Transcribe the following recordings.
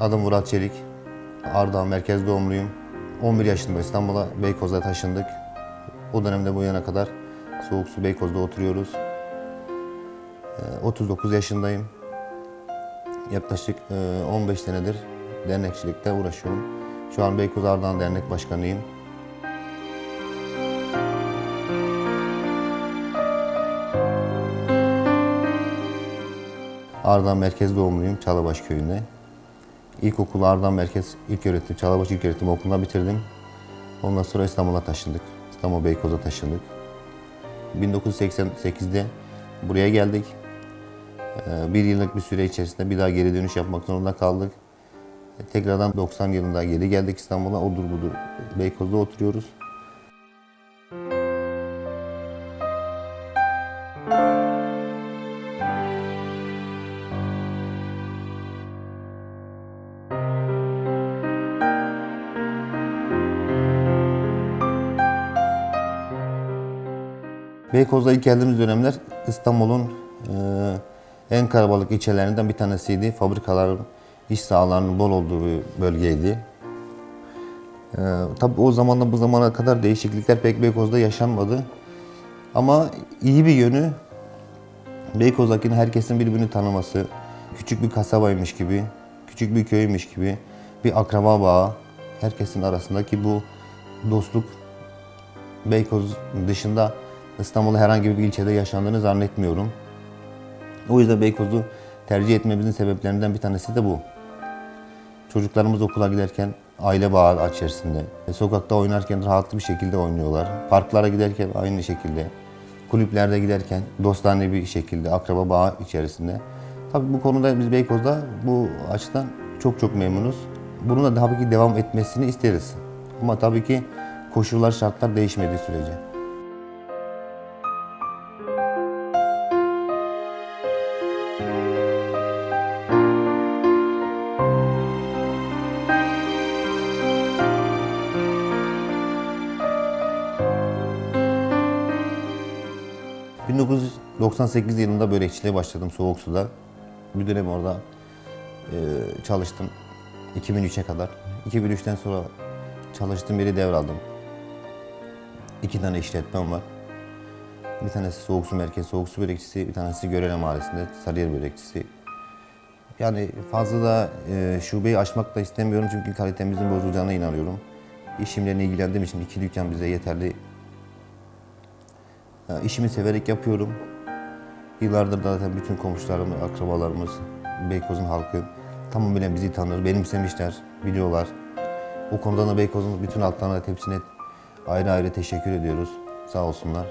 Adım Murat Çelik. Ardahan merkez doğumluyum. 11 yaşında İstanbul'a Beykoz'a taşındık. O dönemde bu yana kadar Soğuk Su Beykoz'da oturuyoruz. Ee, 39 yaşındayım. Yaklaşık e, 15 senedir dernekçilikte uğraşıyorum. Şu an Beykoz Ardahan Dernek Başkanıyım. Ardahan merkez doğumluyum Çalabaş köyünde. İlkokulu Ardahan Merkez İlköğretim, Çalabaş İlköğretim Okulu'na bitirdim. Ondan sonra İstanbul'a taşındık. İstanbul Beykoz'a taşındık. 1988'de buraya geldik. Ee, Bir yıllık bir süre içerisinde bir daha geri dönüş yapmak zorunda kaldık. Tekrardan 90 yılında geri geldik İstanbul'a. Odur budur Beykoz'da oturuyoruz. Beykoz'da ilk geldiğimiz dönemler İstanbul'un e, en kalabalık ilçelerinden bir tanesiydi. Fabrikaların, iş sahalarının bol olduğu bir bölgeydi. E, tabii o zamanla bu zamana kadar değişiklikler pek Beykoz'da yaşanmadı. Ama iyi bir yönü Beykoz'dakinin herkesin birbirini tanıması, küçük bir kasabaymış gibi, küçük bir köymüş gibi bir akraba bağı, herkesin arasındaki bu dostluk Beykoz dışında İstanbul'da herhangi bir ilçede yaşandığını zannetmiyorum. O yüzden Beykoz'u tercih etmemizin sebeplerinden bir tanesi de bu. Çocuklarımız okula giderken aile bağı içerisinde, e, sokakta oynarken rahatlı bir şekilde oynuyorlar. Parklara giderken aynı şekilde, kulüplerde giderken dostane bir şekilde, akraba bağı içerisinde. Tabii bu konuda biz Beykoz'da bu açıdan çok çok memnunuz. Bunun da tabii ki devam etmesini isteriz. Ama tabii ki koşullar, şartlar değişmediği sürece. ...1998 yılında börekçiliğe başladım Soğuk Su'da. Bir dönem orada e, çalıştım. 2003'e kadar. 2003'ten sonra çalıştığım yeri devraldım. İki tane işletmem var. Bir tanesi Soğuk Su Merkez Soğuk Su Börekçisi, bir tanesi Görele Mahallesi'nde Sarıyer Börekçisi. Yani fazla da e, şubeyi açmak da istemiyorum çünkü kalitemizin bozulacağına inanıyorum. İşimle ilgilendiğim için iki dükkan bize yeterli. Ya, işimi severek yapıyorum. Yıllardır da zaten bütün komşularım, akrabalarımız, Beykoz'un halkı tamamıyla bizi tanır, benimsemişler, biliyorlar. O konuda da Beykoz'un bütün halklarına hepsine ayrı ayrı teşekkür ediyoruz. Sağ olsunlar.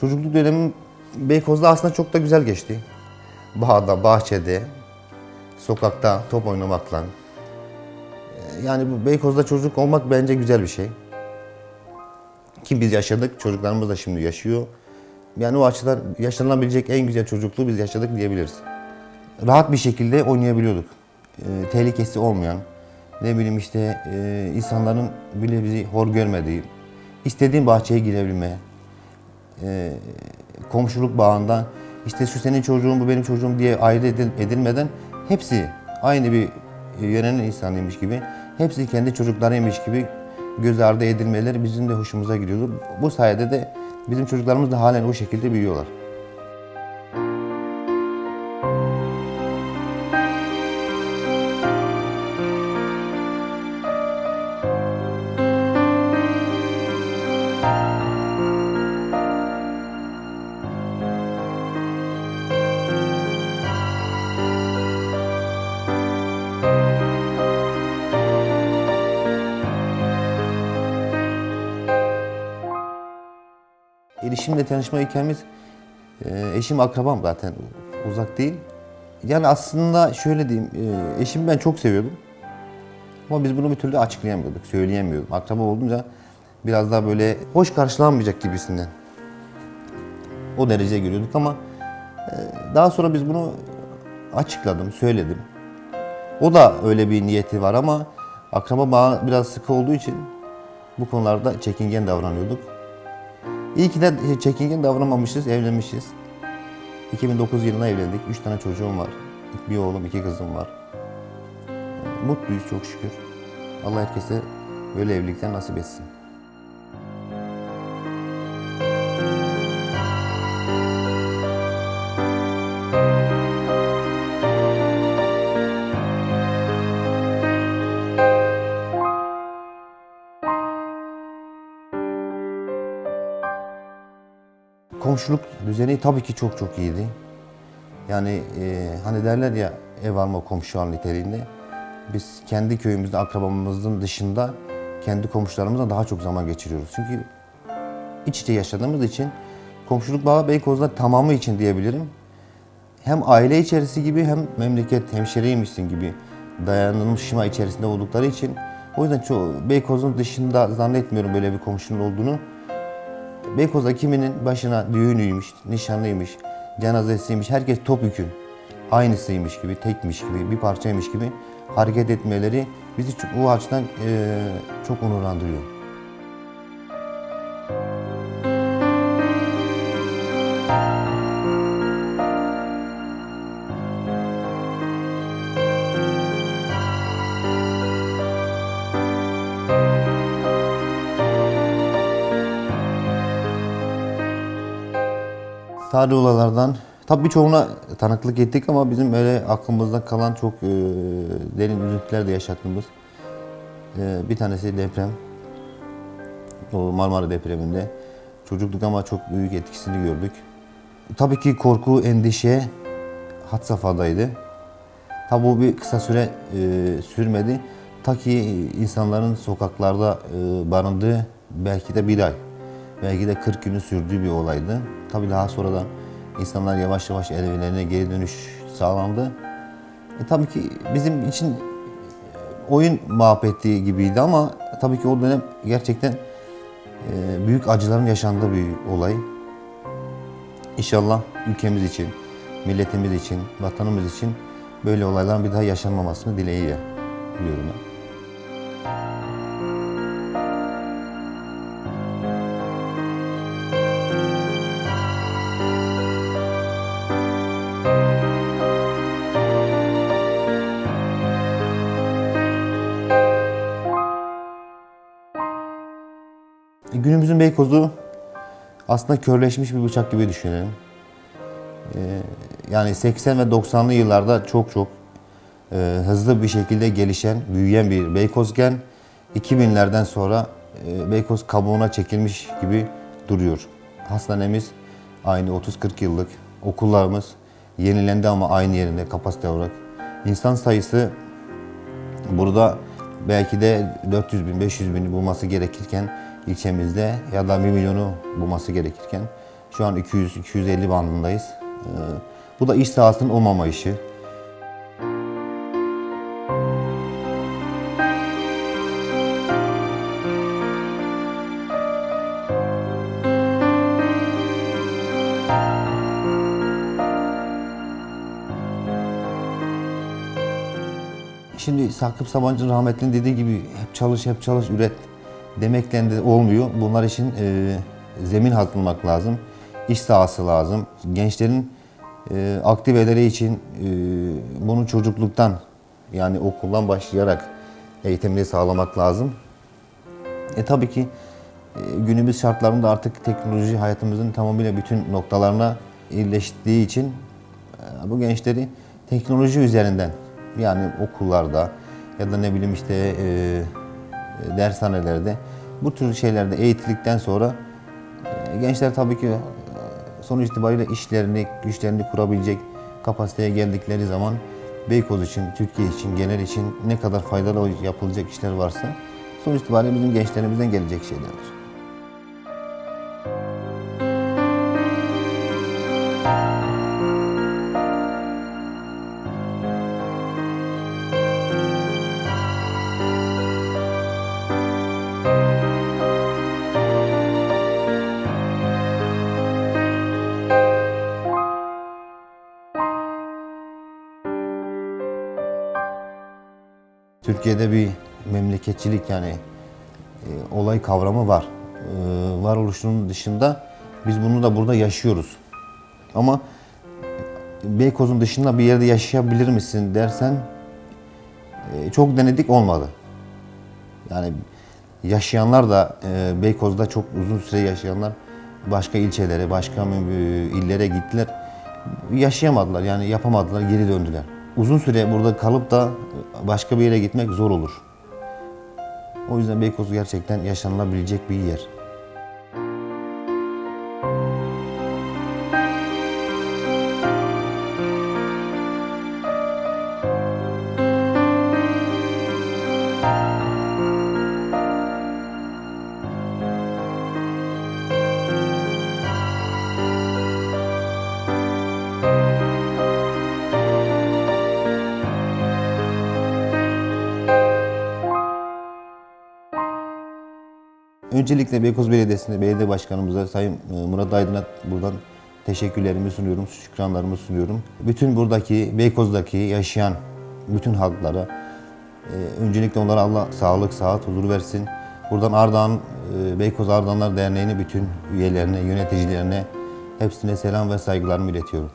Çocukluk dönemim Beykoz'da aslında çok da güzel geçti. Bağda, bahçede, sokakta top oynamakla. Ee, Yani bu Beykoz'da çocuk olmak bence güzel bir şey. Ki biz yaşadık, çocuklarımız da şimdi yaşıyor. Yani o açıdan yaşanabilecek en güzel çocukluğu biz yaşadık diyebiliriz. Rahat bir şekilde oynayabiliyorduk. Ee, tehlikesi olmayan, ne bileyim işte e, insanların bile bizi hor görmediği, istediğin bahçeye girebilme, e, komşuluk bağından işte şu senin çocuğun bu benim çocuğum diye ayrı edil- edilmeden hepsi aynı bir e, yörenin insanıymış gibi hepsi kendi çocuklarıymış gibi göz ardı edilmeleri bizim de hoşumuza gidiyordu. Bu sayede de bizim çocuklarımız da halen o şekilde büyüyorlar. Eşimle tanışma hikayemiz, e, eşim akrabam zaten uzak değil. Yani aslında şöyle diyeyim, e, eşimi ben çok seviyordum. Ama biz bunu bir türlü açıklayamıyorduk, söyleyemiyorduk. Akraba olunca biraz daha böyle hoş karşılanmayacak gibisinden. O derece görüyorduk ama e, daha sonra biz bunu açıkladım, söyledim. O da öyle bir niyeti var ama akraba bağı biraz sıkı olduğu için bu konularda çekingen davranıyorduk. İyi ki de çekingen davranmamışız, evlenmişiz. 2009 yılında evlendik. Üç tane çocuğum var. Bir oğlum, iki kızım var. Mutluyuz çok şükür. Allah herkese böyle evlilikler nasip etsin. Komşuluk düzeni tabii ki çok çok iyiydi. Yani e, hani derler ya ev alma komşu niteliğinde. Biz kendi köyümüzde akrabamızın dışında kendi komşularımızla daha çok zaman geçiriyoruz. Çünkü iç içe yaşadığımız için komşuluk bağı Beykoz'da tamamı için diyebilirim. Hem aile içerisi gibi hem memleket hemşeriymişsin gibi dayanılmışma içerisinde oldukları için o yüzden çoğu Beykoz'un dışında zannetmiyorum böyle bir komşunun olduğunu. Beykoz'da kiminin başına düğünüymüş, nişanlıymış, cenazesiymiş, herkes topyekün aynısıymış gibi, tekmiş gibi, bir parçaymış gibi hareket etmeleri bizi bu açıdan eee, çok onurlandırıyor. Tarihi olaylardan tabii birçoğuna tanıklık ettik ama bizim öyle aklımızda kalan çok e, derin üzüntüler de yaşattığımız e, bir tanesi deprem. O Marmara depreminde çocukluk ama çok büyük etkisini gördük. Tabii ki korku, endişe had safhadaydı. Tabii bu bir kısa süre e, sürmedi. Ta ki insanların sokaklarda e, barındığı belki de bir ay, belki de 40 günü sürdüğü bir olaydı. Tabii daha sonradan insanlar yavaş yavaş evlerine geri dönüş sağlandı. E, tabii ki bizim için oyun muhabbeti gibiydi ama tabii ki o dönem gerçekten e, büyük acıların yaşandığı bir olay. İnşallah ülkemiz için, milletimiz için, vatanımız için böyle olayların bir daha yaşanmamasını dileğiyle diliyorum ben. Günümüzün Beykoz'u aslında körleşmiş bir bıçak gibi düşünelim. Ee, yani 80 ve 90'lı yıllarda çok çok e, hızlı bir şekilde gelişen, büyüyen bir Beykozken 2000'lerden sonra e, Beykoz kabuğuna çekilmiş gibi duruyor. Hastanemiz aynı 30-40 yıllık, okullarımız yenilendi ama aynı yerinde kapasite olarak. İnsan sayısı Burada belki de 400 bin, 500 bini bulması gerekirken ilçemizde ya da 1 milyonu bulması gerekirken şu an 200-250 bandındayız. Ee, bu da iş sahasının olmama işi. Şimdi Sakıp Sabancı'nın rahmetlinin dediği gibi hep çalış, hep çalış, üret demekle de olmuyor. Bunlar için e, zemin hazırlamak lazım. İş sahası lazım. Gençlerin e, aktiveleri için e, bunu çocukluktan yani okuldan başlayarak eğitimini sağlamak lazım. E tabii ki e, günümüz şartlarında artık teknoloji hayatımızın tamamıyla bütün noktalarına iyileştiği için e, bu gençleri teknoloji üzerinden yani okullarda ya da ne bileyim işte e, dershanelerde bu tür şeylerde eğitildikten sonra e, gençler tabii ki e, sonuç itibariyle işlerini, güçlerini kurabilecek kapasiteye geldikleri zaman Beykoz için, Türkiye için, genel için ne kadar faydalı yapılacak işler varsa sonuç itibariyle bizim gençlerimizden gelecek şeylerdir. Türkiye'de bir memleketçilik yani e, olay kavramı var. E, varoluşunun dışında biz bunu da burada yaşıyoruz. Ama Beykoz'un dışında bir yerde yaşayabilir misin dersen e, çok denedik olmadı. Yani yaşayanlar da e, Beykoz'da çok uzun süre yaşayanlar başka ilçelere, başka e, illere gittiler. Yaşayamadılar yani yapamadılar, geri döndüler. Uzun süre burada kalıp da başka bir yere gitmek zor olur. O yüzden Beykoz gerçekten yaşanılabilecek bir yer. Öncelikle Beykoz Belediyesi'ne, belediye başkanımıza, Sayın e, Murat Aydın'a buradan teşekkürlerimi sunuyorum, şükranlarımı sunuyorum. Bütün buradaki, Beykoz'daki yaşayan bütün halklara, e, öncelikle onlara Allah sağlık, sıhhat, huzur versin. Buradan Ardahan, e, Beykoz Ardahanlar Derneği'nin bütün üyelerine, yöneticilerine hepsine selam ve saygılarımı iletiyorum.